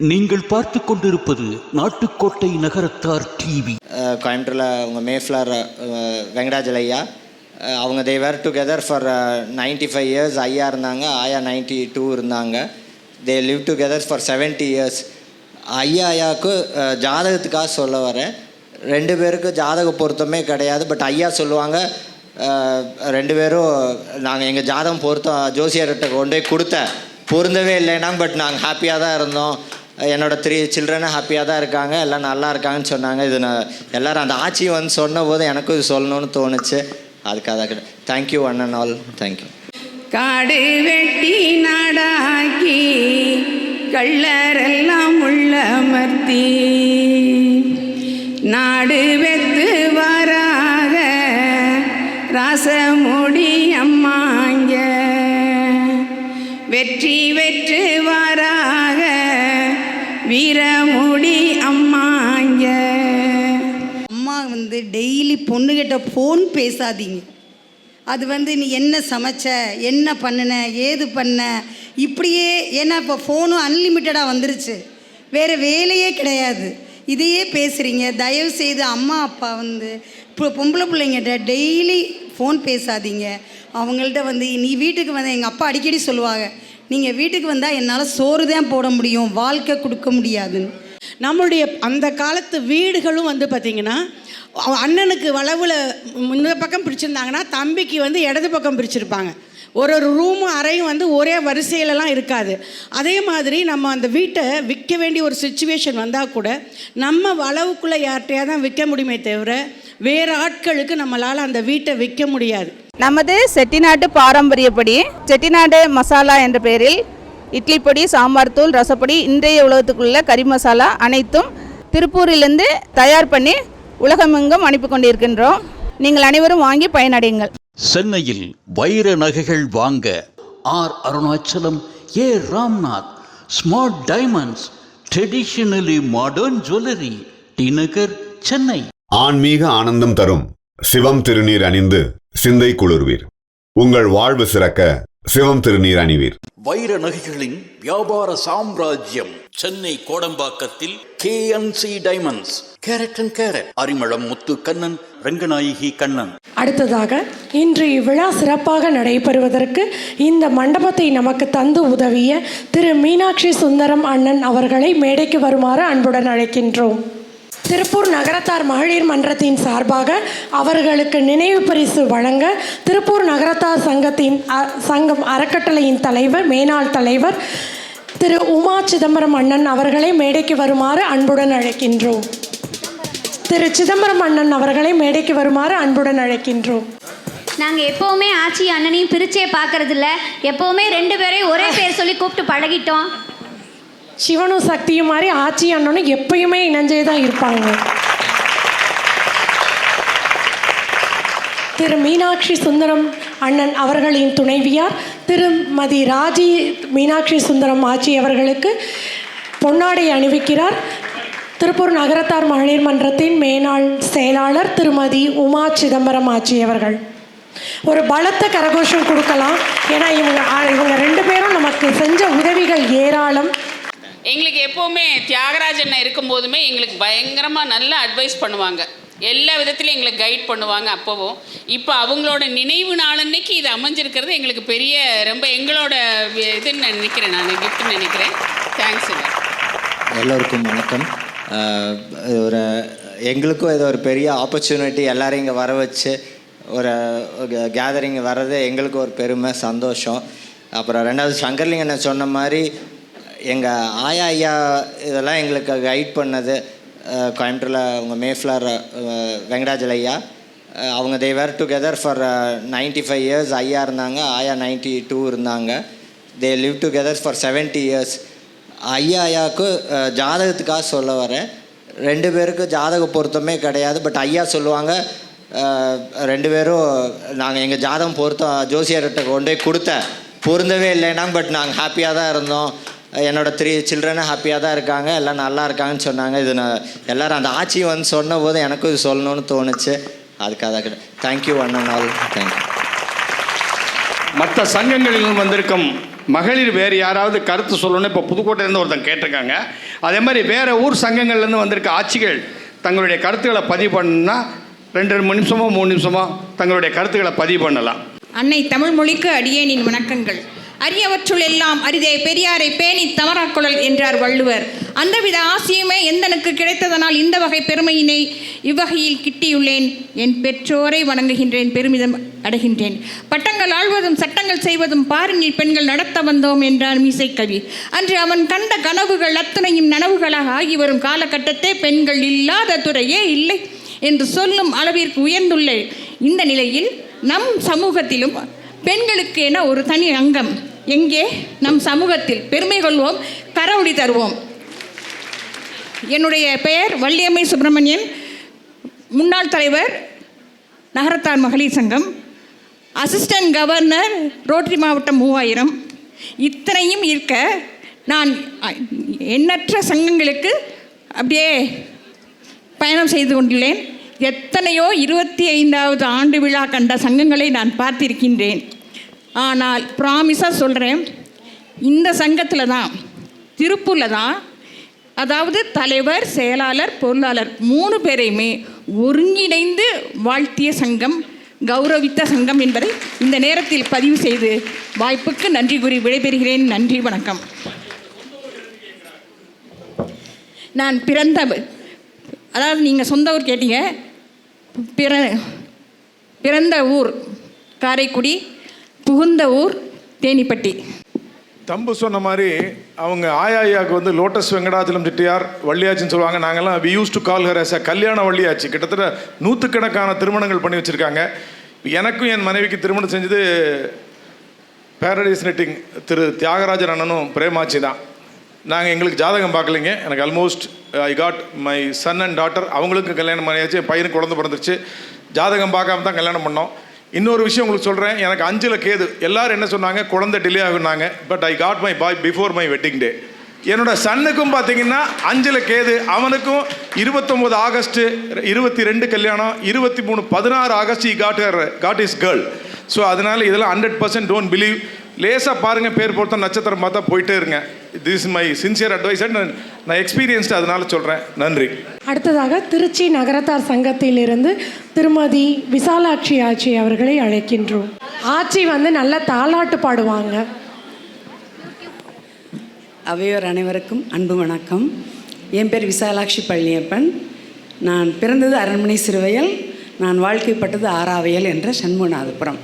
நீங்கள் பார்த்து கொண்டிருப்பது நாட்டுக்கோட்டை நகரத்தார் டிவி. கோயம்புத்தூரில் அவங்க மேஃப்ளவர் வெங்கடாஜல் ஐயா. அவங்க they were together for ninety five years ஐயா இருந்தாங்க ஆயா நைன்டி டூ இருந்தாங்க. They live together for seventy years ஐயா ஐயாவுக்கு ஜாதகத்துக்காக சொல்ல வரேன். ரெண்டு பேருக்கு ஜாதக பொருத்தமே கிடையாது பட் ஐயா சொல்லுவாங்க ரெண்டு பேரும் நாங்கள் எங்கள் ஜாதகம் பொருத்தம் ஜோசியர்கிட்ட கொண்டு போய் கொடுத்தேன். பொருந்தவே இல்லைனா பட் நாங்கள் ஹாப்பியாக தான் இருந்தோம். என்னோடய த்ரீ சில்ட்ரனும் ஹாப்பியாக தான் இருக்காங்க எல்லாம் நல்லா இருக்காங்கன்னு சொன்னாங்க. இது நான் எல்லோரும் அந்த ஆட்சி வந்து சொன்ன போது எனக்கும் இது சொல்லணும்னு தோணுச்சு. அதுக்காக thank you one and all thank you காடு வெட்டி நாடாக்கி கள்ளரெல்லாம் உள்ளமர்த்தி. நாடு வெத்து வராக ராசமுடி அம்மாங்க. வெற்றி வெற்றி வந்து டெய்லி பொண்ணுகிட்ட ஃபோன் பேசாதீங்க. அது வந்து நீ என்ன சமைச்ச என்ன பண்ணின ஏது பண்ண இப்படியே ஏன்னா இப்போ ஃபோனும் அன்லிமிட்டடாக வந்துருச்சு. வேறு வேலையே கிடையாது. இதையே பேசுகிறீங்க தயவு செய்து அம்மா அப்பா வந்து இப்போ பொம்பளை பிள்ளைங்கிட்ட டெய்லி ஃபோன் பேசாதீங்க. அவங்கள்ட்ட வந்து நீ வீட்டுக்கு வந்து எங்கள் அப்பா அடிக்கடி சொல்லுவாங்க. நீங்கள் வீட்டுக்கு வந்தால் என்னால் சோறு தான் போட முடியும். வாழ்க்கை கொடுக்க முடியாதுன்னு. நம்மளுடைய அந்த காலத்து வீடுகளும் வந்து பார்த்திங்கன்னா அண்ணனுக்கு வளவில் இந்த பக்கம் பிடிச்சிருந்தாங்கன்னா தம்பிக்கு வந்து இடது பக்கம் பிரிச்சிருப்பாங்க. ஒரு ஒரு ரூமும் அறையும் வந்து ஒரே வரிசையிலலாம் இருக்காது. அதே மாதிரி நம்ம அந்த வீட்டை விற்க வேண்டிய ஒரு சுச்சுவேஷன் வந்தால் கூட நம்ம வளவுக்குள்ளே யார்கிட்டயா தான் விற்க முடியுமே தவிர வேறு ஆட்களுக்கு நம்மளால் அந்த வீட்டை விற்க முடியாது. நமது செட்டிநாட்டு பாரம்பரியப்படி செட்டிநாடு மசாலா என்ற பெயரில் இட்லி பொடி சாம்பார் தூள் ரசப்பொடி இன்றைய உலகத்துக்குள்ள கறி மசாலா அனைத்தும் திருப்பூரிலிருந்து தயார் பண்ணி உலகமெங்கும் அனுப்பி கொண்டிருக்கின்றோம். நீங்கள் அனைவரும் வாங்கி பயனடையுங்கள். சென்னையில் வைர நகைகள் வாங்க R Arunachalam A Ramnath smart diamonds traditionally modern jewellery T Nagar Chennai. ஆன்மீக ஆனந்தம் தரும் சிவம் திருநீர் அணிந்து சிந்தை குளிர்வீர். உங்கள் வாழ்வு சிறக்க சிவம் திருநீர் அணிவீர் வைர நகைகளின் வியாபார சாம்ராஜ்யம் Chennai கோடம்பாக்கத்தில் KNC diamonds carat and carat Arimalam Muthu Kannan Ranganayaki Kannan. அடுத்ததாக இன்று இவ்விழா சிறப்பாக நடைபெறுவதற்கு இந்த மண்டபத்தை நமக்கு தந்து உதவிய திரு மீனாட்சி சுந்தரம் அண்ணன் அவர்களை மேடைக்கு வருமாறு அன்புடன் அழைக்கின்றோம். திருப்பூர் நகரத்தார் மகளிர் மன்றத்தின் சார்பாக அவர்களுக்கு நினைவு பரிசு வழங்க திருப்பூர் நகரத்தார் சங்கத்தின் அ- சங்கம் அறக்கட்டளையின் தலைவர் மேனாள் தலைவர் திரு உமா சிதம்பரம் அண்ணன் அவர்களை மேடைக்கு வருமாறு அன்புடன் அழைக்கின்றோம். திரு சிதம்பரம் அண்ணன் அவர்களை மேடைக்கு வருமாறு அன்புடன் அழைக்கின்றோம். நாங்கள் எப்போவுமே ஆச்சி அண்ணனையும் பிரிச்சே பார்க்கறதில்ல எப்போவுமே ரெண்டு பேரையும் ஒரே பேர் சொல்லி கூப்பிட்டு பழகிட்டோம். சிவனும் சக்தியும் மாதிரி ஆச்சி அண்ணனும் எப்பயுமே இணைஞ்சே தான் இருப்பாங்க. திரு மீனாட்சி சுந்தரம் அண்ணன் அவர்களின் துணைவியார் திருமதி ராஜி மீனாட்சி சுந்தரம் ஆச்சி அவர்களுக்கு பொன்னாடை அணிவிக்கிறார். திருப்பூர் நகரத்தார் மகளிர் மன்றத்தின் மேனாள் செயலாளர் திருமதி உமா சிதம்பரம் ஆச்சி அவர்கள். ஒரு பலத்த கரகோஷம் கொடுக்கலாம். ஏன்னா இவங்க இவங்க ரெண்டு பேரும் நமக்கு செஞ்ச உதவிகள் ஏராளம். எங்களுக்கு எப்போவுமே தியாகராஜன் இருக்கும்போதுமே எங்களுக்கு பயங்கரமாக நல்லா அட்வைஸ் பண்ணுவாங்க. எல்லா விதத்துலையும் எங்களுக்கு கைட் பண்ணுவாங்க அப்போவும். இப்போ அவங்களோட நினைவு நாளன்னைக்கு இது அமைஞ்சிருக்கிறது எங்களுக்கு பெரிய ரொம்ப எங்களோட இதுன்னு இதுன்னு நினைக்கிறேன் நான் கிஃப்ட்னு நினைக்கிறேன். தேங்க்ஸ் எல்லோருக்கும் வணக்கம். ஒரு எங்களுக்கும் இது ஒரு பெரிய ஆப்பர்ச்சுனிட்டி எல்லாரையும் இங்கே வர வச்சு ஒரு கேதரிங் வர்றது எங்களுக்கு ஒரு பெருமை சந்தோஷம். அப்புறம் ரெண்டாவது சங்கர்லிங்கண்ணன் சொன்ன மாதிரி எங்கள் ஆயா ஐயா இதெல்லாம் எங்களுக்கு கைட் பண்ணது கோயம்புத்தூரில் அவங்க மேஃப்ளவர் வெங்கடாஜல் ஐயா. அவங்க they were together for ninety five years ஐயா இருந்தாங்க ஆயா நைன்டி டூ இருந்தாங்க. They live together for seventy years ஐயா ஐயாவுக்கு ஜாதகத்துக்காக சொல்ல வரேன். ரெண்டு பேருக்கு ஜாதக பொருத்தமே கிடையாது பட் ஐயா சொல்லுவாங்க ரெண்டு பேரும் நாங்கள் எங்கள் ஜாதகம் பொருத்தம் ஜோசியர்கிட்ட கொண்டு போய் கொடுத்தேன். பொருந்தவே இல்லைனாங்க பட் நாங்கள் ஹாப்பியாக தான் இருந்தோம். என்னோட த்ரீ சில்ட்ரனும் ஹாப்பியாக தான் இருக்காங்க எல்லாம் நல்லா இருக்காங்கன்னு சொன்னாங்க. இது நான் எல்லாரும் அந்த ஆட்சி வந்து சொன்ன போது எனக்கும் இது சொல்லணும்னு தோணுச்சு. அதுக்காக thank you one and all thank you மற்ற சங்கங்களிலும் வந்திருக்கும் மகளிர் வேறு யாராவது கருத்து சொல்லணும்னு இப்போ புதுக்கோட்டையிலேருந்து ஒருத்தன் கேட்டிருக்காங்க. அதே மாதிரி வேறு ஊர் சங்கங்கள்லேருந்து வந்திருக்க ஆட்சிகள் தங்களுடைய கருத்துக்களை பதிவு பண்ணணும்னா ரெண்டு ரெண்டு நிமிஷமோ மூணு நிமிஷமோ தங்களுடைய கருத்துக்களை பதிவு பண்ணலாம். அன்னை தமிழ் மொழிக்கு அடியேனின் வணக்கங்கள். அரியவற்றுள் எல்லாம் அரிதே பெரியாரை பேணி தவறாக்குழல் என்றார் வள்ளுவர். அந்தவித ஆசியுமே எந்தனுக்கு கிடைத்ததனால் இந்த வகை பெருமையினை இவ்வகையில் கிட்டியுள்ளேன். என் பெற்றோரை வணங்குகின்றேன் பெருமிதம் அடைகின்றேன். பட்டங்கள் ஆழ்வதும் சட்டங்கள் செய்வதும் பாரினில் பெண்கள் நடத்த வந்தோம் என்றார் மீசைக்கவி அன்று அவன் கண்ட கனவுகள் அத்தனையும் நனவுகளாக ஆகி வரும் காலகட்டத்தே பெண்கள் இல்லாத துறையே இல்லை என்று சொல்லும் அளவிற்கு உயர்ந்துள்ள. இந்த நிலையில் நம் சமூகத்திலும் பெண்களுக்கு என ஒரு தனி அங்கம்? எங்கே? நம் சமூகத்தில். பெருமை கொள்வோம் கரவுடி தருவோம். என்னுடைய பெயர் வள்ளியம்மை சுப்பிரமணியன். முன்னாள் தலைவர் நகரத்தார் மகளிர் சங்கம். அசிஸ்டன்ட் கவர்னர் ரோட்டரி மாவட்டம் மூவாயிரம். இத்தனையும் இருக்க நான் எண்ணற்ற சங்கங்களுக்கு அப்படியே பயணம் செய்து கொண்டுள்ளேன். எத்தனையோ இருபத்தி ஐந்தாவது ஆண்டு விழா கண்ட சங்கங்களை நான் பார்த்திருக்கின்றேன். ஆனால் ப்ராமிஸாக சொல்கிறேன் இந்த சங்கத்தில் தான் திருப்பூரில் தான் அதாவது தலைவர் செயலாளர் பொருளாளர் மூணு பேரையுமே ஒருங்கிணைந்து வாழ்த்திய சங்கம் கௌரவித்த சங்கம் என்பதை இந்த நேரத்தில் பதிவு செய்து வாய்ப்புக்கு நன்றி கூறி விடைபெறுகிறேன். நன்றி வணக்கம். நான் பிறந்த அதாவது நீங்கள் சொந்த ஊர் கேட்டீங்க பிற பிறந்த ஊர் காரைக்குடி. புகுந்த ஊர் தேனிப்பட்டி. தம்பு சொன்ன மாதிரி அவங்க ஆயாயாக்கு வந்து லோட்டஸ் வெங்கடாச்சலம் செட்டியார் வள்ளியாச்சின்னு சொல்லுவாங்க. நாங்கள்லாம் we use to call her as கல்யாண வள்ளியாச்சு. கிட்டத்தட்ட நூற்றுக்கணக்கான திருமணங்கள் பண்ணி வச்சுருக்காங்க. எனக்கும் என் மனைவிக்கு திருமணம் செஞ்சது பேரடைஸ் நெட்டிங் திரு தியாகராஜன் அண்ணனும் பிரேமாச்சி தான். நாங்கள் எங்களுக்கு ஜாதகம் பார்க்கலைங்க. எனக்கு almost I got my son and daughter அவங்களுக்கு கல்யாணம் பண்ணியாச்சு. என் பையனுக்கு குழந்தை பிறந்துருச்சு. ஜாதகம் பார்க்காம தான் கல்யாணம் பண்ணோம். இன்னொரு விஷயம் உங்களுக்கு சொல்கிறேன் எனக்கு அஞ்சில் கேது. எல்லாரும் என்ன சொன்னாங்க? குழந்தை delay ஆகுனாங்க. But I got my boy before my wedding day என்னோட சன்னுக்கும் பார்த்தீங்கன்னா அஞ்சில் கேது. அவனுக்கும் இருபத்தொம்போது ஆகஸ்ட்டு இருபத்தி ரெண்டு கல்யாணம் இருபத்தி மூணு பதினாறு August I got got is girl so அதனால் இதெல்லாம் ஹண்ட்ரட் பர்சன்ட் டோன்ட் பிலீவ் லேசாக பாருங்கள் பேர் பொறுத்த நட்சத்திரம் பார்த்தா போயிட்டே இருங்க. This my sincere advice and நான் எக்ஸ்பீரியன்ஸ்டு அதனால சொல்கிறேன் நன்றி. அடுத்ததாக திருச்சி நகரத்தார் சங்கத்திலிருந்து திருமதி விசாலாட்சி ஆச்சி அவர்களை அழைக்கின்றோம். ஆச்சி வந்து நல்ல தாலாட்டு பாடுவாங்க. அவையோர் அனைவருக்கும் அன்பு வணக்கம். என் பேர் விசாலாட்சி பழனியப்பன். நான் பிறந்தது அரண்மனை சிறுவயல் நான் வாழ்க்கைப்பட்டது ஆறாவையல் என்ற சண்முகநாதபுரம்.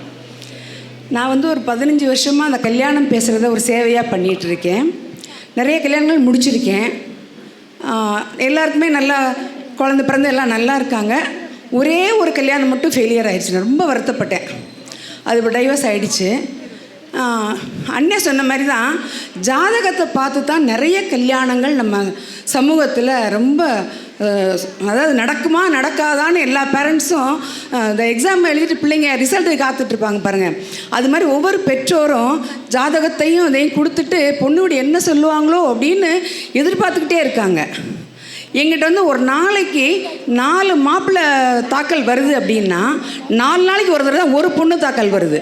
நான் வந்து ஒரு பதினஞ்சு வருஷமாக அந்த கல்யாணம் பேசுகிறத ஒரு சேவையாக பண்ணிகிட்டு இருக்கேன் நிறைய கல்யாணங்கள் முடிச்சிருக்கேன். எல்லாருக்குமே நல்லா குழந்த பிறந்த எல்லாம் நல்லா இருக்காங்க. ஒரே ஒரு கல்யாணம் மட்டும் ஃபெயிலியர் ஆகிடுச்சு நான் ரொம்ப வருத்தப்பட்டேன். அது டைவர்ஸ் ஆகிடுச்சு ஆஹ் அண்ணன் சொன்ன மாதிரி தான் ஜாதகத்தை பார்த்து தான் நிறைய கல்யாணங்கள் நம்ம சமூகத்தில் ரொம்ப அதாவது நடக்குமா நடக்காதான்னு எல்லா பேரண்ட்ஸும் இந்த எக்ஸாம் எழுதிட்டு பிள்ளைங்க ரிசல்ட்டை காத்துட்ருப்பாங்க பாருங்கள் அது மாதிரி ஒவ்வொரு பெற்றோரும் ஜாதகத்தையும் இதையும் கொடுத்துட்டு பொண்ணுடைய என்ன சொல்லுவாங்களோ அப்படின்னு எதிர்பார்த்துக்கிட்டே இருக்காங்க. எங்கிட்ட வந்து ஒரு நாளைக்கு நாலு மாப்பிள்ளை தாக்கல் வருது அப்படின்னா நாலு நாளைக்கு ஒரு தடவை தான் ஒரு பொண்ணு தாக்கல் வருது.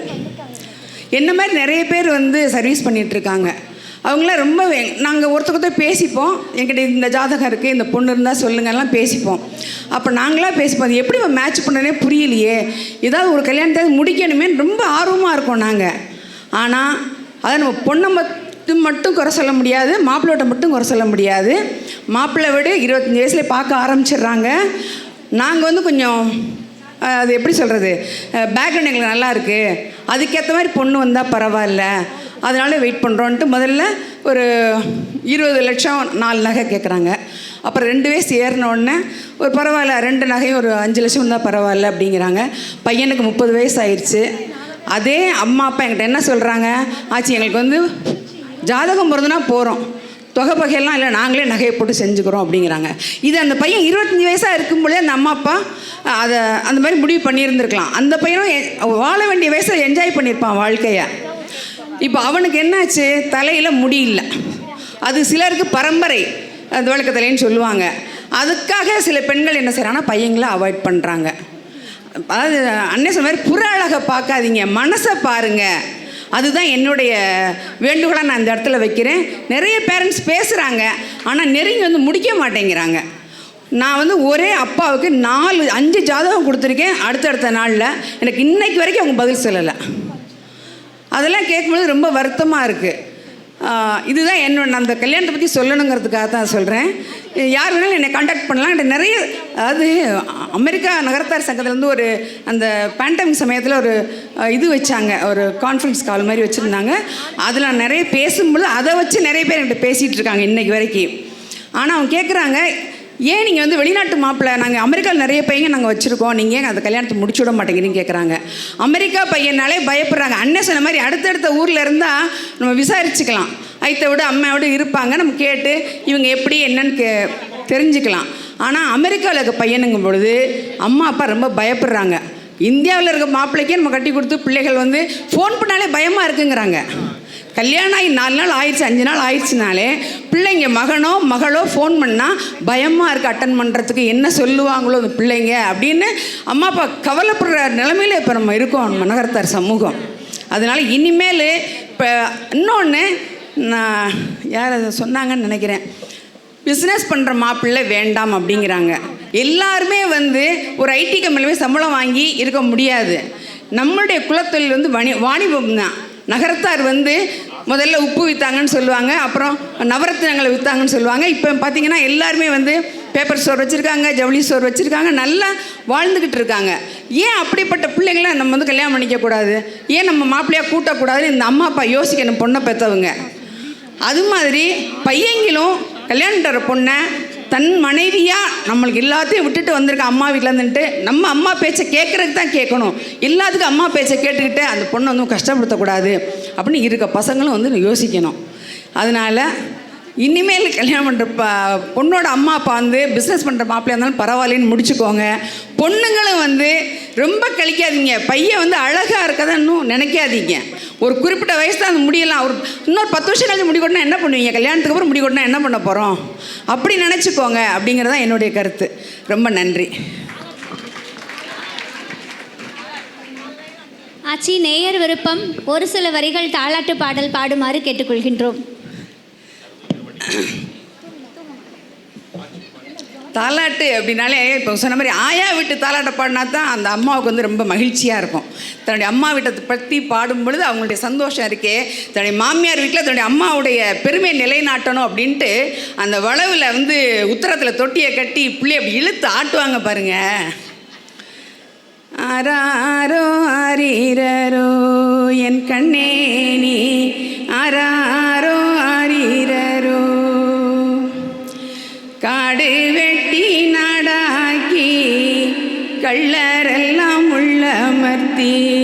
என்ன மாதிரி நிறைய பேர் வந்து சர்வீஸ் பண்ணிகிட்ருக்காங்க இருக்காங்க. அவங்களாம் ரொம்ப நாங்கள் ஒருத்தர் ஒருத்தர் பேசிப்போம். என்கிட்ட இந்த ஜாதகம் இருக்குது இந்த பொண்ணு இருந்தால் சொல்லுங்கள்லாம் பேசிப்போம். அப்போ நாங்களாம் பேசிப்போம் அது எப்படி மேட்ச் பண்ணனே புரியலையே. ஏதாவது ஒரு கல்யாணத்தை முடிக்கணுமே ரொம்ப ஆர்வமாக இருக்கோம் நாங்கள் ஆனால் அதை நம்ம பொண்ணை மட்டும் மட்டும் குறை சொல்ல முடியாது மாப்பிள்ளோட்ட மட்டும் குறை சொல்ல முடியாது. மாப்பிள்ளை விட இருபத்தஞ்சி வயசுல பார்க்க ஆரம்பிச்சிடுறாங்க. நாங்கள் வந்து கொஞ்சம் அது எப்படி சொல்கிறது பேக்ரவுண்ட் எங்களுக்கு நல்லா இருக்குது அதுக்கேற்ற மாதிரி பொண்ணு வந்தால் பரவாயில்ல. அதனால வெயிட் பண்ணுறோன்ட்டு முதல்ல ஒரு இருபது லட்சம் நாலு நகை கேட்குறாங்க அப்புறம் ரெண்டு வயசு ஏறினோடனே ஒரு பரவாயில்ல ரெண்டு நகையும் ஒரு அஞ்சு லட்சம் இருந்தால் பரவாயில்ல அப்படிங்கிறாங்க. பையனுக்கு முப்பது வயசு ஆயிடுச்சு அதே அம்மா அப்பா என்கிட்ட என்ன சொல்கிறாங்க ஆச்சு எங்களுக்கு வந்து ஜாதகம் பிறந்தனா போகிறோம் தொகை பகையெல்லாம் இல்லை நாங்களே நகையை போட்டு செஞ்சுக்கிறோம் அப்படிங்கிறாங்க. இது அந்த பையன் இருபத்தஞ்சி வயசாக இருக்கும்போதே அந்த அம்மா அப்பா அதை அந்த மாதிரி முடிவு பண்ணியிருந்துருக்கலாம். அந்த பையனும் வாழ வேண்டிய வயசில் என்ஜாய் பண்ணியிருப்பான் வாழ்க்கையை. இப்போ அவனுக்கு என்னாச்சு? தலையில் முடியல அது சிலருக்கு பரம்பரை. அந்த சொல்லுவாங்க. அதுக்காக சில பெண்கள் என்ன செய்கிறாங்கன்னா பையங்களை அவாய்ட் பண்ணுறாங்க அதாவது அண்ணன் சொன்ன மாதிரி புற அழகை பார்க்காதீங்க. மனசை பாருங்க. அதுதான் என்னுடைய வேண்டுகோளாக நான் இந்த இடத்துல வைக்கிறேன். நிறைய பேரண்ட்ஸ் பேசுகிறாங்க ஆனால் நெருங்கி வந்து முடிக்க மாட்டேங்கிறாங்க. நான் வந்து ஒரே அப்பாவுக்கு நாலு அஞ்சு ஜாதகம் கொடுத்துருக்கேன். அடுத்தடுத்த நாளில் எனக்கு இன்னைக்கு வரைக்கும் அவங்க பதில் சொல்லலை. அதெல்லாம் கேட்கும்போது ரொம்ப வருத்தமாக இருக்குது இதுதான் என்னோட அந்த கல்யாணத்தை பற்றி சொல்லணுங்கிறதுக்காக தான் சொல்கிறேன் யார் வேணாலும் என்னை காண்டாக்ட் பண்ணலாம். என்கிட்ட நிறைய அதாவது அமெரிக்கா நகரத்தார் சங்கத்துலேருந்து ஒரு அந்த பேண்டமிக் சமயத்தில் ஒரு இது வச்சாங்க. ஒரு கான்ஃபரன்ஸ் கால் மாதிரி வச்சுருந்தாங்க. அதில் நான் நிறைய பேசும்போது அதை வச்சு நிறைய பேர் என்கிட்ட பேசிகிட்டு இருக்காங்க இன்றைக்கு வரைக்கும். ஆனால் அவங்க கேட்குறாங்க ஏன் நீங்கள் வந்து வெளிநாட்டு மாப்பிள்ளை நாங்கள் அமெரிக்காவில் நிறைய பையங்க நாங்கள் வச்சுருக்கோம். நீங்கள் ஏன் அந்த கல்யாணத்தை முடிச்சு விட மாட்டேங்கிறீங்க கேட்குறாங்க அமெரிக்கா பையனாலே பயப்படுறாங்க. அண்ணன் சொன்ன மாதிரி அடுத்தடுத்த ஊரில் இருந்தால் நம்ம விசாரிச்சுக்கலாம். ஐத்தை விட அம்மாவோட இருப்பாங்க. நம்ம கேட்டு இவங்க எப்படி என்னன்னு கே தெரிஞ்சுக்கலாம். ஆனால் அமெரிக்காவில் இருக்க பையனுங்கும் பொழுது அம்மா அப்பா ரொம்ப பயப்படுறாங்க. இந்தியாவில் இருக்க மாப்பிள்ளைக்கே நம்ம கட்டி கொடுத்து பிள்ளைகள் வந்து ஃபோன் பண்ணாலே பயமாக இருக்குங்கிறாங்க. கல்யாணம் ஆகி நாலு நாள் ஆயிடுச்சு அஞ்சு நாள் ஆயிடுச்சுனாலே பிள்ளைங்க மகனோ மகளோ ஃபோன் பண்ணால் பயமாக இருக்குது அட்டன் பண்ணுறதுக்கு என்ன சொல்லுவாங்களோ அந்த பிள்ளைங்க அப்படின்னு அம்மா அப்பா கவலைப்படுற நிலமையில இப்போ நம்ம இருக்கோம் மனகரத்தார் சமூகம். அதனால் இனிமேல் இப்போ இன்னொன்று நான் யார் அதை சொன்னாங்கன்னு நினைக்கிறேன். பிஸ்னஸ் பண்ணுற மாப்பிள்ளை வேண்டாம் அப்படிங்கிறாங்க. எல்லாருமே வந்து ஒரு ஐடி கம்பெனியில் சம்பளம் வாங்கி இருக்க முடியாது. நம்மளுடைய குலத்தொழில் வந்து வணி வாணிபம் தான் நகரத்தார் வந்து முதல்ல உப்பு விற்றாங்கன்னு சொல்லுவாங்க அப்புறம் நவரத்தினங்களை விற்றாங்கன்னு சொல்லுவாங்க. இப்போ பார்த்தீங்கன்னா எல்லாருமே வந்து பேப்பர் ஸ்டோர் வச்சுருக்காங்க ஜவுளி ஸ்டோர் வச்சுருக்காங்க நல்லா வாழ்ந்துக்கிட்டு இருக்காங்க. ஏன் அப்படிப்பட்ட பிள்ளைங்களை நம்ம வந்து கல்யாணம் பண்ணிக்கக்கூடாது? ஏன் நம்ம மாப்பிள்ளையாக கூட்டக்கூடாதுன்னு இந்த அம்மா அப்பா யோசிக்கணும் பொண்ணை பெற்றவங்க அது மாதிரி பையங்களும் கல்யாணம் பொண்ணை தன் மனைவியாக நம்மளுக்கு எல்லாத்தையும் விட்டுட்டு வந்திருக்க அம்மா வீட்டில் இருந்துட்டு நம்ம அம்மா பேச்சை கேட்குறதுக்கு தான் கேட்கணும். எல்லாத்துக்கும் அம்மா பேச்சை கேட்டுக்கிட்டு அந்த பொண்ணை வந்து கஷ்டப்படுத்தக்கூடாது அப்படின்னு இருக்க பசங்களும் வந்து யோசிக்கணும். அதனால் இனிமேல் கல்யாணம் பண்ணுற ப பொண்ணோட அம்மா அப்பா வந்து பிஸ்னஸ் பண்ணுற மாப்பிள்ளையாக இருந்தாலும் பரவாயில்லன்னு முடிச்சுக்கோங்க. பொண்ணுங்களும் வந்து ரொம்ப கழிக்காதீங்க. பையன் வந்து அழகாக இருக்கதான் இன்னும் நினைக்காதீங்க. ஒரு குறிப்பிட்ட வயசு தான் அந்த முடியலாம். ஒரு இன்னொரு பத்து வருஷம் கழிச்சு முடி கொட்டினா என்ன பண்ணுவீங்க? கல்யாணத்துக்கு அப்புறம் முடி கொட்டினா என்ன பண்ண போகிறோம் அப்படி நினச்சிக்கோங்க அப்படிங்கிறது தான் என்னுடைய கருத்து. ரொம்ப நன்றி. ஆச்சி நேயர் விருப்பம் ஒரு சில வரிகள் தாளாட்டு பாடல் பாடுமாறு கேட்டுக்கொள்கின்றோம். தாலாட்டு அப்படின்னாலே இப்போ சொன்ன மாதிரி ஆயா வீட்டு தாலாட்டை பாடினா தான் அந்த அம்மாவுக்கு வந்து ரொம்ப மகிழ்ச்சியாக இருக்கும். தன்னுடைய அம்மா வீட்டை பற்றி பாடும் பொழுது அவங்களுடைய சந்தோஷம் இருக்கே. தன்னுடைய மாமியார் வீட்டில் தன்னுடைய அம்மாவுடைய பெருமை நிலைநாட்டணும் அப்படின்ட்டு அந்த வளவில் வந்து உத்தரத்தில் தொட்டியை கட்டி புள்ளி அப்படி இழுத்து ஆட்டுவாங்க பாருங்க. ஆராரோ ஆரீரரோ என் கண்ணே நீ ஆராரோ দিন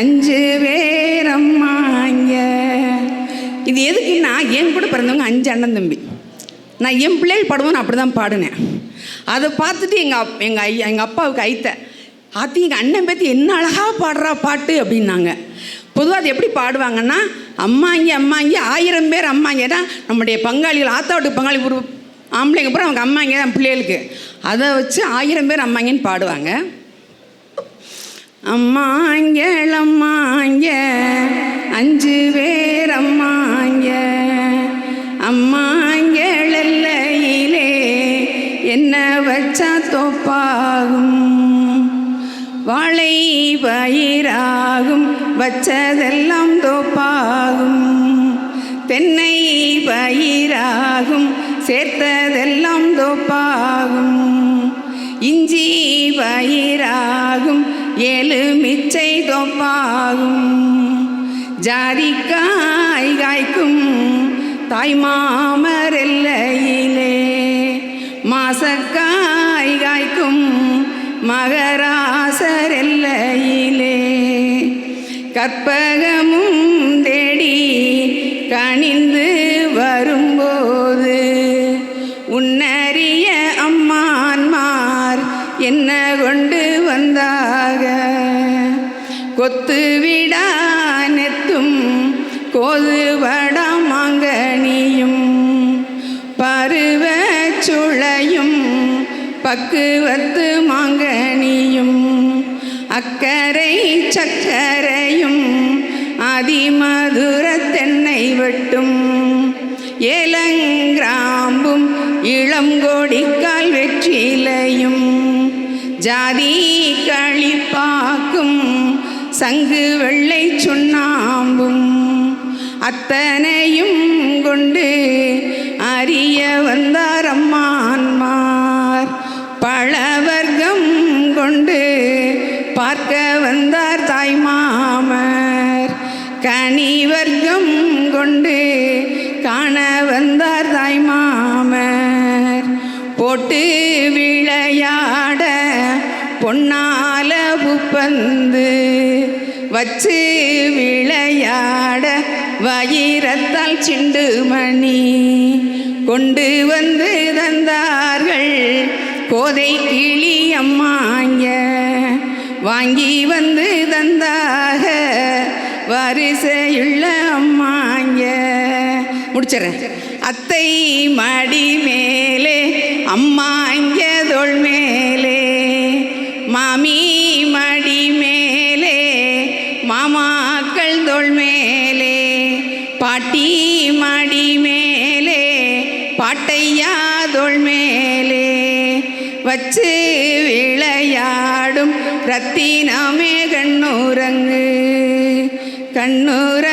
அஞ்சு பேர் அம்மாங்க இது எதுக்குன்னா என் கூட பிறந்தவங்க அஞ்சு அண்ணன் தம்பி. நான் என் பிள்ளைகள் பாடுவோம் நான் அப்படி தான் பாடினேன். அதை பார்த்துட்டு எங்கள் அப் எங்கள் ஐயா எங்கள் அப்பாவுக்கு ஐத்த ஆத்தி எங்கள் அண்ணன் பற்றி என்ன அழகாக பாடுறா பாட்டு அப்படின்னாங்க. பொதுவாக அது எப்படி பாடுவாங்கன்னா அம்மாங்க அம்மாங்க ஆயிரம் பேர் அம்மாங்கன்னா நம்முடைய பங்காளிகள் ஆத்தா வீட்டு பங்காளி ஒரு ஆம்பளைங்க அப்புறம் அவங்க அம்மாங்க தான் பிள்ளைகளுக்கு. அதை வச்சு ஆயிரம் பேர் அம்மாங்கன்னு பாடுவாங்க. அம்மாங்கள் அம்மாங்க அஞ்சு பேர் அம்மாங்க. அம்மாங்கள் என்ன வச்சா தோப்பாகும்? வாழை பயிராகும் வச்சதெல்லாம் தோப்பாகும். தென்னை பயிராகும் சேர்த்ததெல்லாம் தோப்பாகும். இஞ்சி பயிராகும் எலுமிச்சை தொப்பாகும். ஜாரிக்காய் காய்க்கும் தாய்மாமர் எல்லையிலே. மாசக்காய் காய்க்கும் மகராசர் எல்லையிலே. கற்பகமும் தேடி கணிந்து வரும் கொத்து விடா நெத்தும் கோதுவடா மாங்கனியும். பருவ சுளையும் பக்குவத்து மாங்கனியும். அக்கரை சக்கரையும் அதிமதுர தென்னை வெட்டும். ஏலங்கிராம்பும் இளங்கொடிக்கால் வெற்றிலையும். ஜாதி களிப்பாக்கும் சங்கு வெள்ளை சுண்ணாம்பும் அத்தனையும் கொண்டு அறிய வந்தார் அம்மான்மார். பழவர்க்கம் கொண்டு பார்க்க வந்தார் தாய்மாமர். கனிவர்க்கம் கொண்டு காண வந்தார் தாய்மாமர். போட்டு விளையாட பொன்னால உப்பந்த வச்சு விளையாட வயிறத்தால் சிண்டு மணி. கொண்டு வந்து தந்தார்கள் கோதை கிளி அம்மாங்க. வாங்கி வந்து தந்தாக வரிசையுள்ள அம்மாங்க. முடிச்சிடுறேன். அத்தை மடி மேலே அம்மாங்க தொள் மேலே. மாமி மடி பாட்டி மடி மேலே பாட்டையாதோள் மேலே. வச்சு விளையாடும் ரத்தினமே கண்ணுரங்கு கண்ணுர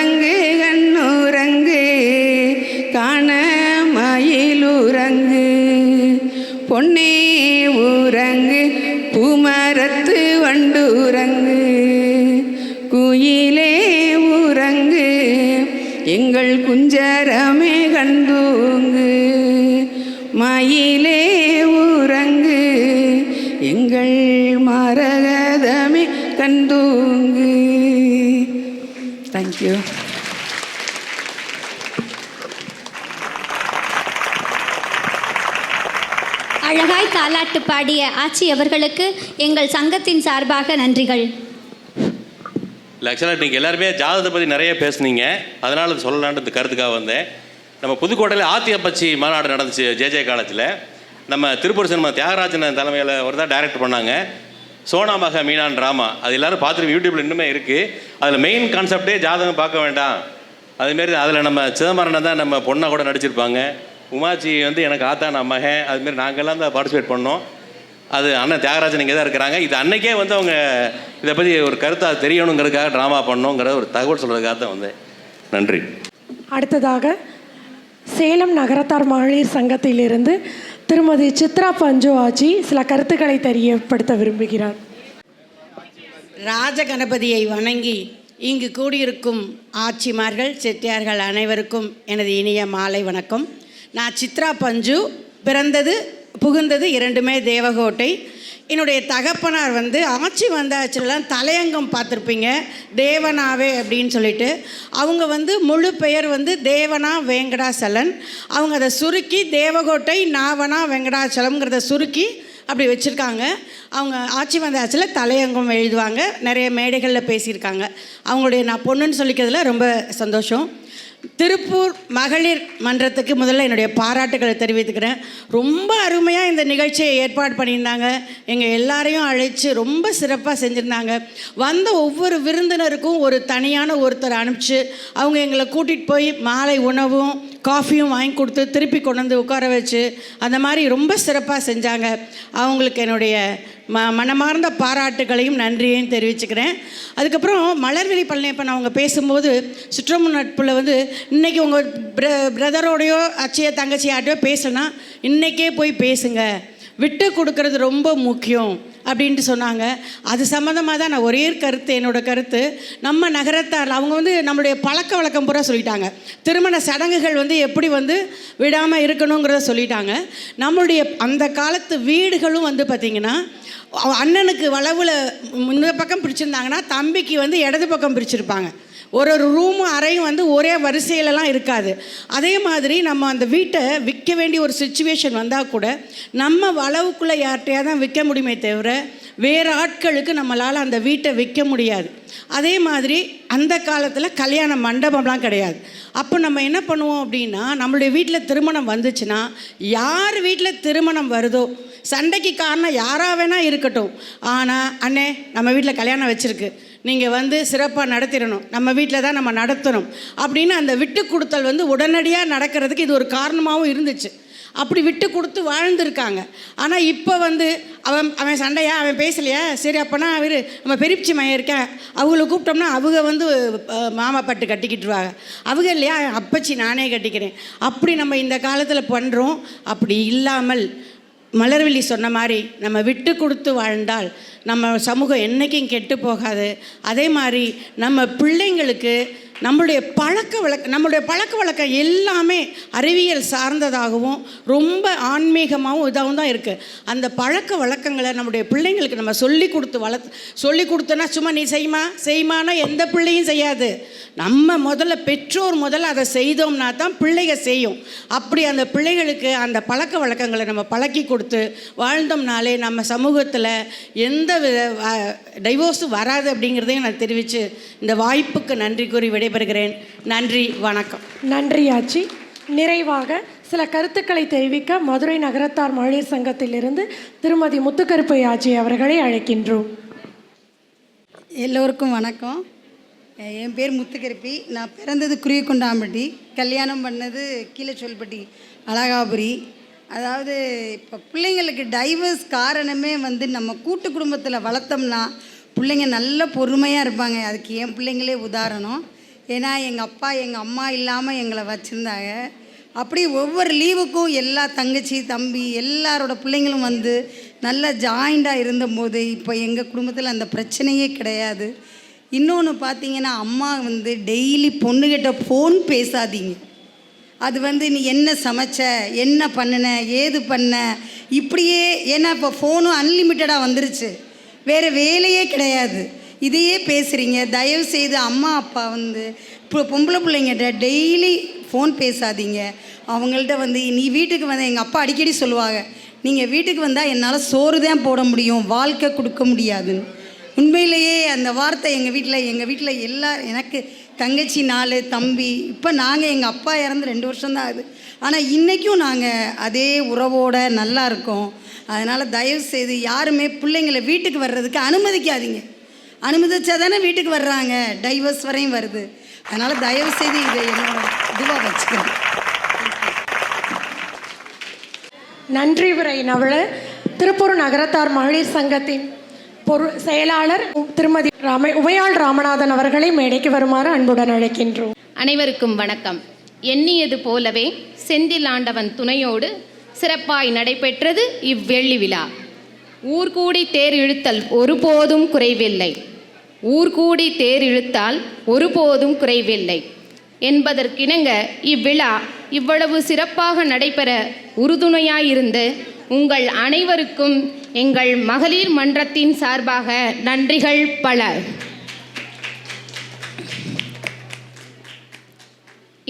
பாடிய ஆச்சி அவர்களுக்கு எங்கள் சங்கத்தின் சார்பாக நன்றிகள். இல்லை ஆக்சுவலாக நீங்கள் எல்லாருமே ஜாதகத்தை பற்றி நிறைய பேசுனீங்க. அதனால் அது கருத்துக்காக வந்தேன். நம்ம புதுக்கோட்டையில் ஆத்தியப்பச்சி மாநாடு நடந்துச்சு ஜேஜே காலேஜில். நம்ம திருப்பூர் சினிமா தியாகராஜன் தலைமையில் ஒரு தான் டைரக்ட் பண்ணாங்க சோனாமக மீனான் ட்ராமா அது எல்லோரும் பார்த்துட்டு யூடியூப்பில் இன்னுமே இருக்குது அதில் மெயின் கான்செப்டே ஜாதகம் பார்க்க வேண்டாம். அதுமாரி அதில் நம்ம சிதம்பரனை தான் நம்ம பொண்ணாக கூட நடிச்சிருப்பாங்க. உமாச்சி வந்து எனக்கு ஆத்தா நான் மகன் அதுமாரி நாங்கள்லாம் தான் பார்ட்டிசிபேட் பண்ணோம். அது அண்ணன் தியாகராஜன் இங்கே தான் இருக்கிறாங்க. இது அன்னைக்கே வந்து அவங்க இதை பற்றி ஒரு கருத்தை தெரியணுங்கிறதுக்காக ட்ராமா பண்ணோங்கிற ஒரு தகவல் சொல்கிறதுக்காக தான் வந்தேன். நன்றி. அடுத்ததாக சேலம் நகரத்தார் மகளிர் சங்கத்திலிருந்து திருமதி சித்ரா பஞ்சு ஆச்சி சில கருத்துக்களை தெரியப்படுத்த விரும்புகிறார். ராஜகணபதியை வணங்கி இங்கு கூடியிருக்கும் ஆட்சிமார்கள் செட்டியார்கள் அனைவருக்கும் எனது இனிய மாலை வணக்கம். நான் சித்ரா பஞ்சு பிறந்தது புகுந்தது இரண்டுமே தேவகோட்டை. என்னுடைய தகப்பனார் வந்து ஆட்சி வந்தாச்சுலாம் தலையங்கம் பார்த்துருப்பீங்க தேவனாவே அப்படின்னு சொல்லிட்டு. அவங்க வந்து முழு பெயர் வந்து தேவனா வேங்கடாசலன். அவங்க அதை சுருக்கி தேவகோட்டை நாவனா வெங்கடாச்சலம்ங்கிறத சுருக்கி அப்படி வச்சுருக்காங்க. அவங்க ஆட்சி வந்தாச்சில் தலையங்கம் எழுதுவாங்க நிறைய மேடைகளில் பேசியிருக்காங்க. அவங்களுடைய நான் பொண்ணுன்னு சொல்லிக்கிறதுல ரொம்ப சந்தோஷம். திருப்பூர் மகளிர் மன்றத்துக்கு முதல்ல என்னுடைய பாராட்டுகளை தெரிவித்துக்கிறேன். ரொம்ப அருமையாக இந்த நிகழ்ச்சியை ஏற்பாடு பண்ணியிருந்தாங்க. எங்கள் எல்லாரையும் அழைச்சி ரொம்ப சிறப்பாக செஞ்சுருந்தாங்க. வந்த ஒவ்வொரு விருந்தினருக்கும் ஒரு தனியான ஒருத்தர் அனுப்பிச்சு அவங்க எங்களை கூட்டிகிட்டு போய் மாலை உணவும் காஃபியும் வாங்கி கொடுத்து திருப்பி கொண்டு வந்து உட்கார வச்சு அந்த மாதிரி ரொம்ப சிறப்பாக செஞ்சாங்க. அவங்களுக்கு என்னுடைய ம மனமார்ந்த பாராட்டுகளையும் நன்றியையும் தெரிவிச்சுக்கிறேன். அதுக்கப்புறம் மலர்விழி பழனியப்பன் அவங்க பேசும்போது சுற்றமும் நட்பில் வந்து இன்றைக்கி உங்கள் பிர பிரதரோடையோ அச்சைய தங்கச்சியாட்டையோ பேசுனா இன்றைக்கே போய் பேசுங்க. விட்டு கொடுக்கறது ரொம்ப முக்கியம் அப்படின்ட்டு சொன்னாங்க. அது சம்மந்தமாக தான் நான் ஒரே கருத்து என்னோட கருத்து. நம்ம நகரத்தார் அவங்க வந்து நம்மளுடைய பழக்க வழக்கம் பூரா சொல்லிட்டாங்க. திருமண சடங்குகள் வந்து எப்படி வந்து விடாமல் இருக்கணுங்கிறத சொல்லிட்டாங்க. நம்மளுடைய அந்த காலத்து வீடுகளும் வந்து பார்த்திங்கன்னா அண்ணனுக்கு வளவில் இந்த பக்கம் பிடிச்சிருந்தாங்கன்னா தம்பிக்கு வந்து இடது பக்கம் பிரிச்சிருப்பாங்க. ஒரு ஒரு ரூமும் அறையும் வந்து ஒரே வரிசையிலலாம் இருக்காது. அதே மாதிரி நம்ம அந்த வீட்டை விற்க வேண்டிய ஒரு சுச்சுவேஷன் வந்தால் கூட நம்ம அளவுக்குள்ளே யார்கிட்டயா தான் விற்க முடியுமே தவிர வேறு ஆட்களுக்கு நம்மளால் அந்த வீட்டை விற்க முடியாது. அதே மாதிரி அந்த காலத்தில் கல்யாண மண்டபம்லாம் கிடையாது. அப்போ நம்ம என்ன பண்ணுவோம் அப்படின்னா நம்மளுடைய வீட்டில் திருமணம் வந்துச்சுன்னா யார் வீட்டில் திருமணம் வருதோ சண்டைக்கு காரணம் யாராக வேணால் இருக்கட்டும். ஆனால் அண்ணே நம்ம வீட்டில் கல்யாணம் வச்சுருக்கு. நீங்கள் வந்து சிறப்பாக நடத்திடணும். நம்ம வீட்டில் தான் நம்ம நடத்தணும். அப்படின்னு அந்த விட்டு கொடுத்தல் வந்து உடனடியாக நடக்கிறதுக்கு இது ஒரு காரணமாகவும் இருந்துச்சு. அப்படி விட்டு கொடுத்து வாழ்ந்துருக்காங்க. ஆனால் இப்போ வந்து அவன் அவன் சண்டையா அவன் பேசலையா? சரி அப்போனா அவர் நம்ம பெரிப்ச்சி மையம் இருக்கேன். அவங்கள கூப்பிட்டோம்னா அவங்க வந்து மாமா பட்டு கட்டிக்கிட்டுருவாங்க. அவங்க இல்லையா? அப்பச்சி நானே கட்டிக்கிறேன். அப்படி நம்ம இந்த காலத்தில் பண்ணுறோம் அப்படி இல்லாமல் மலர்விழி சொன்ன மாதிரி நம்ம விட்டு கொடுத்து வாழ்ந்தால் நம்ம சமூகம் என்றைக்கும் கெட்டு போகாது. அதே மாதிரி நம்ம பிள்ளைங்களுக்கு நம்மளுடைய பழக்க வழக்க நம்மளுடைய பழக்க வழக்கம் எல்லாமே அறிவியல் சார்ந்ததாகவும் ரொம்ப ஆன்மீகமாகவும் இதாகவும் தான் இருக்குது அந்த பழக்க வழக்கங்களை நம்முடைய பிள்ளைங்களுக்கு நம்ம சொல்லி கொடுத்து வளர்த்து சொல்லி கொடுத்தோன்னா சும்மா நீ செய்யுமா செய்யுமானா எந்த பிள்ளையும் செய்யாது. நம்ம முதல்ல பெற்றோர் முதல்ல அதை செய்தோம்னா தான் பிள்ளைங்க செய்யும். அப்படி அந்த பிள்ளைகளுக்கு அந்த பழக்க வழக்கங்களை நம்ம பழக்கி கொடுத்து வாழ்ந்தோம்னாலே நம்ம சமூகத்தில் எந்த வித டைவோர்ஸும் வராது அப்படிங்கிறதையும் நான் தெரிவித்து இந்த வாய்ப்புக்கு நன்றி கூறி விடைபெறுகிறேன். நன்றி வணக்கம். நன்றி ஆச்சி. நிறைவாக சில கருத்துக்களை தெரிவிக்க மதுரை நகரத்தார் மகளிர் சங்கத்திலிருந்து திருமதி முத்துக்கருப்பை ஆச்சி அவர்களை அழைக்கின்றோம். எல்லோருக்கும் வணக்கம். என் பேர் முத்துக்கருப்பி. நான் பிறந்தது குருவிக்குண்டாம்பட்டி. கல்யாணம் பண்ணது கீழச்சொல்பட்டி அழகாபுரி. அதாவது இப்போ பிள்ளைங்களுக்கு டைவர்ஸ் காரணமே வந்து நம்ம கூட்டு குடும்பத்தில் வளர்த்தோம்னா பிள்ளைங்க நல்ல பொறுமையாக இருப்பாங்க. அதுக்கு என் பிள்ளைங்களே உதாரணம். ஏன்னா எங்கள் அப்பா எங்கள் அம்மா இல்லாமல் எங்களை வச்சுருந்தாங்க. அப்படி ஒவ்வொரு லீவுக்கும் எல்லா தங்கச்சி தம்பி எல்லாரோட பிள்ளைங்களும் வந்து நல்ல ஜாயிண்டாக இருந்தபோது இப்போ எங்கள் குடும்பத்தில் அந்த பிரச்சனையே கிடையாது. இன்னொன்று பார்த்தீங்கன்னா அம்மா வந்து டெய்லி பொண்ணுகிட்ட ஃபோன் பேசாதீங்க. அது வந்து நீ என்ன சமைச்ச? என்ன பண்ணின? ஏது பண்ண? இப்படியே ஏன்னா இப்போ ஃபோனும் அன்லிமிட்டடாக வந்துருச்சு. வேறு வேலையே கிடையாது. இதையே பேசுகிறீங்க தயவு செய்து அம்மா அப்பா வந்து இப்போ பொம்பளை பிள்ளைங்கிட்ட டெய்லி ஃபோன் பேசாதீங்க. அவங்கள்ட்ட வந்து நீ வீட்டுக்கு வந்து எங்கள் அப்பா அடிக்கடி சொல்லுவாங்க. நீங்கள் வீட்டுக்கு வந்தால் என்னால் சோறு தான் போட முடியும். வாழ்க்கை கொடுக்க முடியாதுன்னு. உண்மையிலேயே அந்த வார்த்தை எங்கள் வீட்டில் எங்கள் வீட்டில் எல்லா எனக்கு தங்கச்சி நாலு தம்பி இப்போ நாங்கள் எங்கள் அப்பா இறந்து ரெண்டு வருஷம்தான் ஆகுது. ஆனால் இன்றைக்கும் நாங்கள் அதே உறவோட நல்லா இருக்கோம். அதனால் தயவு செய்து யாருமே பிள்ளைங்களை வீட்டுக்கு வர்றதுக்கு அனுமதிக்காதீங்க. அனுமதிச்சா தானே வீட்டுக்கு வர்றாங்க. டைவர்ஸ் வரையும் வருது. அதனால் தயவு செய்து இதை என்னோட இதுவாக வச்சுக்கிறேன் நன்றி உரை நவள. திருப்பூர் நகரத்தார் மகளிர் சங்கத்தின் பொரு செயலாளர் திருமதி ராம உமையாள் ராமநாதன் அவர்களை மேடைக்கு வருமாறு அன்புடன் அழைக்கின்றோம். அனைவருக்கும் வணக்கம். எண்ணியது போலவே செந்தில் ஆண்டவன் துணையோடு சிறப்பாய் நடைபெற்றது இவ்வெள்ளி விழா. ஊர்கூடி தேர் இழுத்தல் ஒருபோதும் குறைவில்லை. ஊர்கூடி தேர் இழுத்தால் ஒருபோதும் குறைவில்லை. என்பதற்கிணங்க இவ்விழா இவ்வளவு சிறப்பாக நடைபெற உறுதுணையாயிருந்து உங்கள் அனைவருக்கும் எங்கள் மகளிர் மன்றத்தின் சார்பாக நன்றிகள் பல.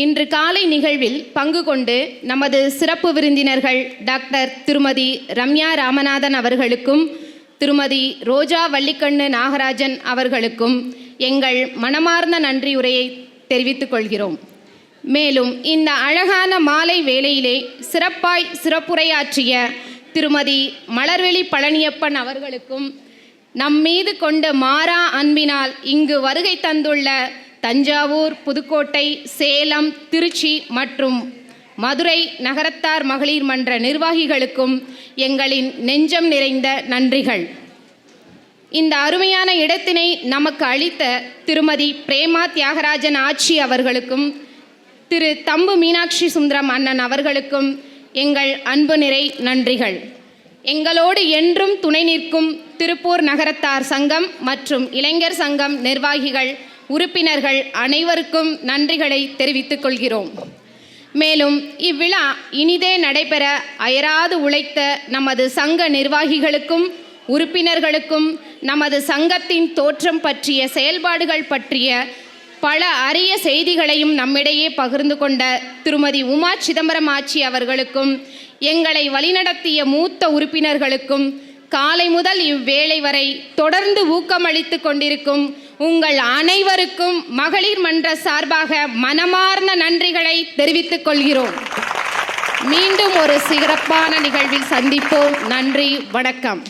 இன்று காலை நிகழ்வில் பங்கு கொண்டு நமது சிறப்பு விருந்தினர்கள் டாக்டர் திருமதி ரம்யா ராமநாதன் அவர்களுக்கும் திருமதி ரோஜா வள்ளிக்கண்ணு நாகராஜன் அவர்களுக்கும் எங்கள் மனமார்ந்த நன்றியுரையை தெரிவித்துக் கொள்கிறோம். மேலும் இந்த அழகான மாலை வேளையிலே சிறப்பாய் சிறப்புரையாற்றிய திருமதி மலர்வெளி பழனியப்பன் அவர்களுக்கும் நம் மீது கொண்ட மாறா அன்பினால் இங்கு வருகை தந்துள்ள தஞ்சாவூர் புதுக்கோட்டை சேலம் திருச்சி மற்றும் மதுரை நகரத்தார் மகளிர் மன்ற நிர்வாகிகளுக்கும் எங்களின் நெஞ்சம் நிறைந்த நன்றிகள். இந்த அருமையான இடத்தினை நமக்கு அளித்த திருமதி பிரேமா தியாகராஜன் ஆட்சி அவர்களுக்கும் திரு தம்பு மீனாட்சி சுந்தரம் அண்ணன் அவர்களுக்கும் எங்கள் அன்பு நிறை நன்றிகள். எங்களோடு என்றும் துணை நிற்கும் திருப்பூர் நகரத்தார் சங்கம் மற்றும் இளைஞர் சங்கம் நிர்வாகிகள் உறுப்பினர்கள் அனைவருக்கும் நன்றிகளை தெரிவித்துக் கொள்கிறோம். மேலும் இவ்விழா இனிதே நடைபெற அயராது உழைத்த நமது சங்க நிர்வாகிகளுக்கும் உறுப்பினர்களுக்கும் நமது சங்கத்தின் தோற்றம் பற்றிய செயல்பாடுகள் பற்றிய பல அரிய செய்திகளையும் நம்மிடையே பகிர்ந்து கொண்ட திருமதி உமா சிதம்பரம் ஆச்சி அவர்களுக்கும் எங்களை வழிநடத்திய மூத்த உறுப்பினர்களுக்கும் காலை முதல் இவ்வேளை வரை தொடர்ந்து ஊக்கமளித்து கொண்டிருக்கும் உங்கள் அனைவருக்கும் மகளிர் மன்ற சார்பாக மனமார்ந்த நன்றிகளை தெரிவித்துக் கொள்கிறோம். மீண்டும் ஒரு சிறப்பான நிகழ்வில் சந்திப்போம். நன்றி வணக்கம்.